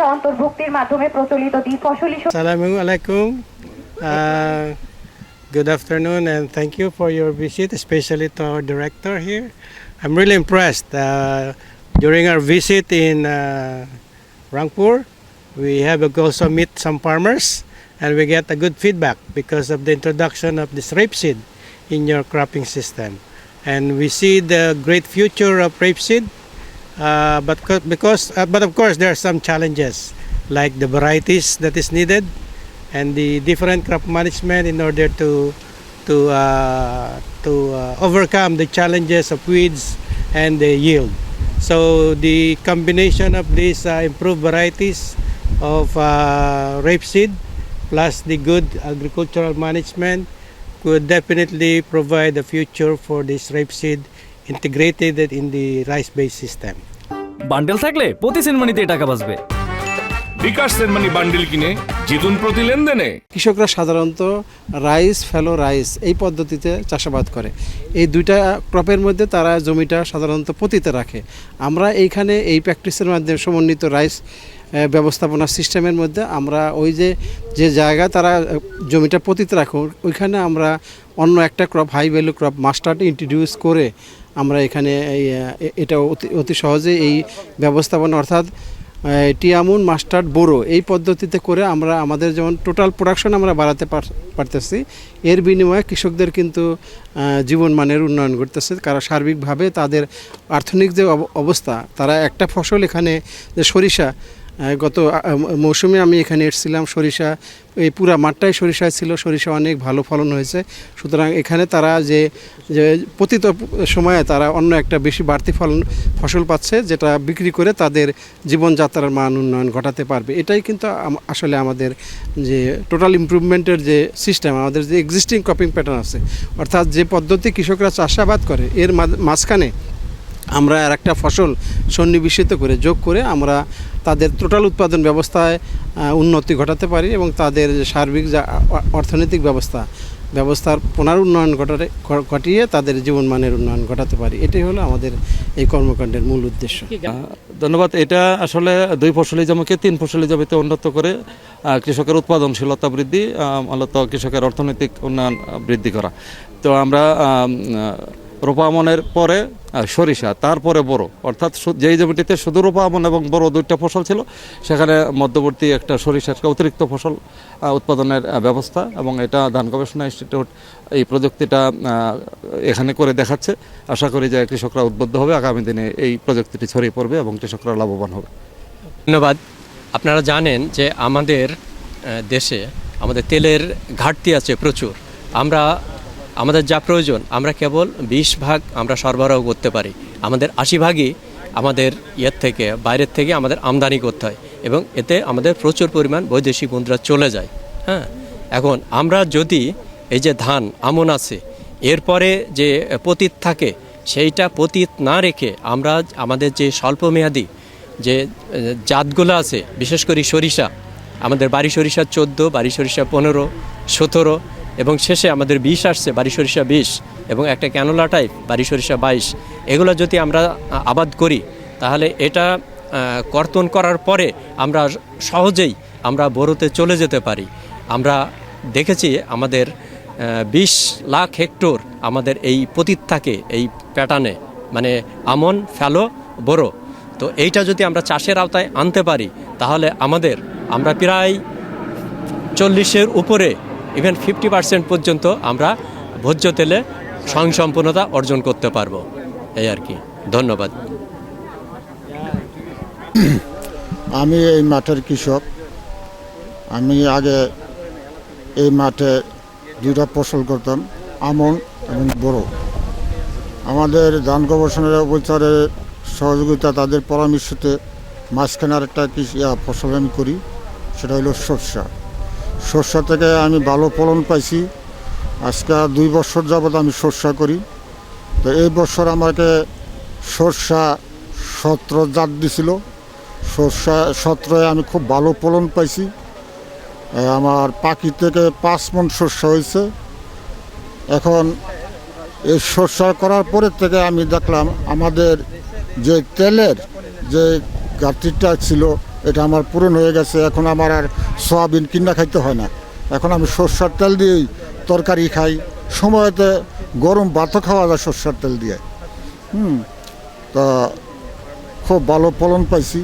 সরিষা অন্তর্ভুক্তির মাধ্যমে প্রচলিত দ্বিফসলি Assalamu alaikum. Uh, good afternoon, and thank you for your visit, especially to our director here. I'm really impressed. Uh, during our visit in uh, Rangpur, we have also meet some farmers, and we get a good feedback because of the introduction of this rapeseed in your cropping system. And we see the great future of rapeseed, uh, but because uh, but of course there are some challenges like the varieties that is needed and the different crop management in order to to uh, to uh, overcome the challenges of weeds and the yield. So the combination of these uh, improved varieties of uh, rapeseed plus the good agricultural management could definitely provide a future for this rapeseed integrated in the rice-based system. Bundle থাকলে প্রতি সেনমানিতে টাকা বাঁচবে বিকাশ send money bundle কিনে জিতুন প্রতি লেনদেনে। কৃষকরা সাধারণত rice, ফেলো rice এই পদ্ধতিতে চাষাবাদ করে। এই দুইটা ক্রপের মধ্যে তারা জমিটা সাধারণত পতিতে রাখে। আমরা এইখানে এই প্র্যাকটিসের মাধ্যমে সমন্বিত রাইস ব্যবস্থাপনা সিস্টেমের মধ্যে আমরা ওই যে যে জায়গা তারা জমিটা পতিতে রাখো ওইখানে আমরা অন্য একটা crop, high value crop, mustard introduce করে আমরা এখানে এটা অতি অতি সহজে এই ব্যবস্থাপনা অর্থাৎ টিয়ামুন, মাস্টার্ড, বোরো এই পদ্ধতিতে করে আমরা আমাদের যেমন টোটাল প্রোডাকশন আমরা বাড়াতে পার- পারতেছি। এর বিনিময়ে কৃষকদের কিন্তু জীবন জীবনমানের উন্নয়ন ঘটতেছে। কারণ সার্বিকভাবে তাদের আর্থনিক যে অব- অবস্থা, তারা একটা ফসল এখানে যে সরিষা গত মৌসুমে আমি এখানে এসেছিলাম সরিষা, এই পুরা মাঠটাই সরিষায় ছিল, সরিষা অনেক ভালো ফলন হয়েছে। সুতরাং এখানে তারা যে যে পতিত সময়ে তারা অন্য একটা বেশি বাড়তি ফলন ফসল পাচ্ছে, যেটা বিক্রি করে তাদের জীবনযাত্রার মান উন্নয়ন ঘটাতে পারবে। এটাই কিন্তু আসলে আমাদের যে টোটাল ইমপ্রুভমেন্টের যে সিস্টেম আমাদের যে এক্সিস্টিং ক্রপিং প্যাটার্ন আছে, অর্থাৎ যে পদ্ধতি কৃষকরা চাষাবাদ করে, এর মাঝখানে আমরা আর একটা ফসল সন্নিবেশিত করে যোগ করে আমরা তাদের টোটাল উৎপাদন ব্যবস্থায় উন্নতি ঘটাতে পারি এবং তাদের যে সার্বিক যা অর্থনৈতিক ব্যবস্থা ব্যবস্থার পুনরুন্নয়ন ঘটাতে ঘটিয়ে তাদের জীবনমানের উন্নয়ন ঘটাতে পারি। এটাই হলো আমাদের এই কর্মকাণ্ডের মূল উদ্দেশ্য। ধন্যবাদ। এটা আসলে দুই ফসলি জমিকে তিন ফসলি জমিতে উন্নত করে কৃষকের উৎপাদনশীলতা বৃদ্ধি মূলত কৃষকের অর্থনৈতিক উন্নয়ন বৃদ্ধি করা। তো আমরা রোপামনের পরে সরিষা, তারপরে বড় অর্থাৎ যেই জমিটিতে শুধু রোপামন এবং বড় দুইটা ফসল ছিল, সেখানে মধ্যবর্তী একটা সরিষার অতিরিক্ত ফসল উৎপাদনের ব্যবস্থা এবং এটা ধান গবেষণা ইনস্টিটিউট এই প্রযুক্তিটা এখানে করে দেখাচ্ছে। আশা করি যে কৃষকরা উদ্বুদ্ধ হবে, আগামী দিনে এই প্রযুক্তিটি ছড়িয়ে পড়বে এবং কৃষকরা লাভবান হবে। ধন্যবাদ। আপনারা জানেন যে আমাদের দেশে আমাদের তেলের ঘাটতি আছে প্রচুর। আমরা আমাদের যা প্রয়োজন, আমরা কেবল বিশ ভাগ আমরা সরবরাহ করতে পারি। আমাদের আশি ভাগই আমাদের ইয়ের থেকে, বাইরের থেকে আমাদের আমদানি করতে হয় এবং এতে আমাদের প্রচুর পরিমাণ বৈদেশিক মুদ্রা চলে যায়। হ্যাঁ এখন আমরা যদি এই যে ধান, আমন আছে, এরপরে যে পতীত থাকে, সেইটা পতীত না রেখে আমরা আমাদের যে স্বল্পমেয়াদী যে জাতগুলো আছে, বিশেষ করে সরিষা, আমাদের বাড়ি সরিষা চোদ্দ, বাড়ি সরিষা পনেরো, সতেরো এবং শেষে আমাদের বিষ আসছে বাড়ি সরিষা বিষ, এবং একটা ক্যানোলা টাইপ বাড়ি সরিষা বাইশ। এগুলো যদি আমরা আবাদ করি, তাহলে এটা কর্তন করার পরে আমরা সহজেই আমরা বড়োতে চলে যেতে পারি। আমরা দেখেছি আমাদের বিশ লাখ হেক্টর আমাদের এই পতিত থাকে এই প্যাটার্নে মানে আমন ফ্যালো বড়ো তো এইটা যদি আমরা চাষের আওতায় আনতে পারি, তাহলে আমাদের, আমরা প্রায় চল্লিশের উপরে ইভেন ফিফটি পার্সেন্ট পর্যন্ত আমরা ভোজ্য তেলে স্বয়ংসম্পূর্ণতা অর্জন করতে পারব। এই আর কি। ধন্যবাদ। আমি এই মাঠের কৃষক। আমি আগে এই মাঠে দুইটা ফসল করতাম, আমন এবং বড়। আমাদের ধান গবেষণার অবচারের সহযোগিতা তাদের পরামর্শতে মাঝখানে আরেকটা কৃষি ফসল আমি করি, সেটা হলো সরষা। সরষা থেকে আমি ভালো ফলন পাইছি। আজকে দুই বছর যাবৎ আমি সরষা করি। তো এই বছর আমাকে সরষা সতেরো জাত দিছিল। সরষা সতেরোয় আমি খুব ভালো ফলন পাইছি। আমার পাখি থেকে পাঁচ মন শস্য হয়েছে। এখন এই শস্য করার পরের থেকে আমি দেখলাম আমাদের যে তেলের যে ঘাটতিটা ছিল এটা আমার পূরণ হয়ে গেছে, এখন আমার আর সয়াবিন কিনা খাইতে হয় না। এখন আমি সর্ষার তেল দিয়েই তরকারি খাই। সময়তে গরম ভাতও খাওয়া যায় সর্ষার তেল দিয়ে। হুম, তা খুব ভালো ফলন পাইছি।